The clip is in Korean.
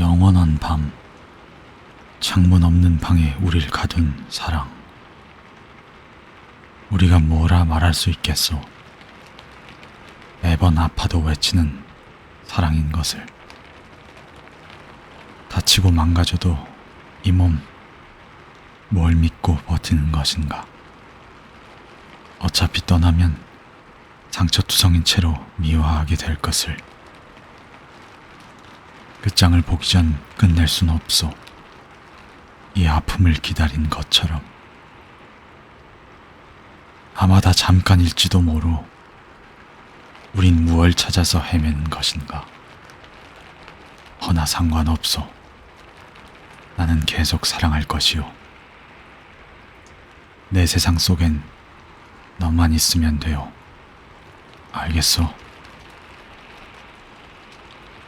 영원한 밤, 창문 없는 방에 우릴 가둔 사랑. 우리가 뭐라 말할 수 있겠소? 매번 아파도 외치는 사랑인 것을. 다치고 망가져도 이 몸, 뭘 믿고 버티는 것인가? 어차피 떠나면 상처투성인 채로 미화하게 될 것을. 끝장을 보기 전 끝낼 순 없소. 이 아픔을 기다린 것처럼. 아마 다 잠깐일지도 모루. 우린 무얼 찾아서 헤매는 것인가. 허나 상관없소. 나는 계속 사랑할 것이오. 내 세상 속엔 너만 있으면 돼요. 알겠소?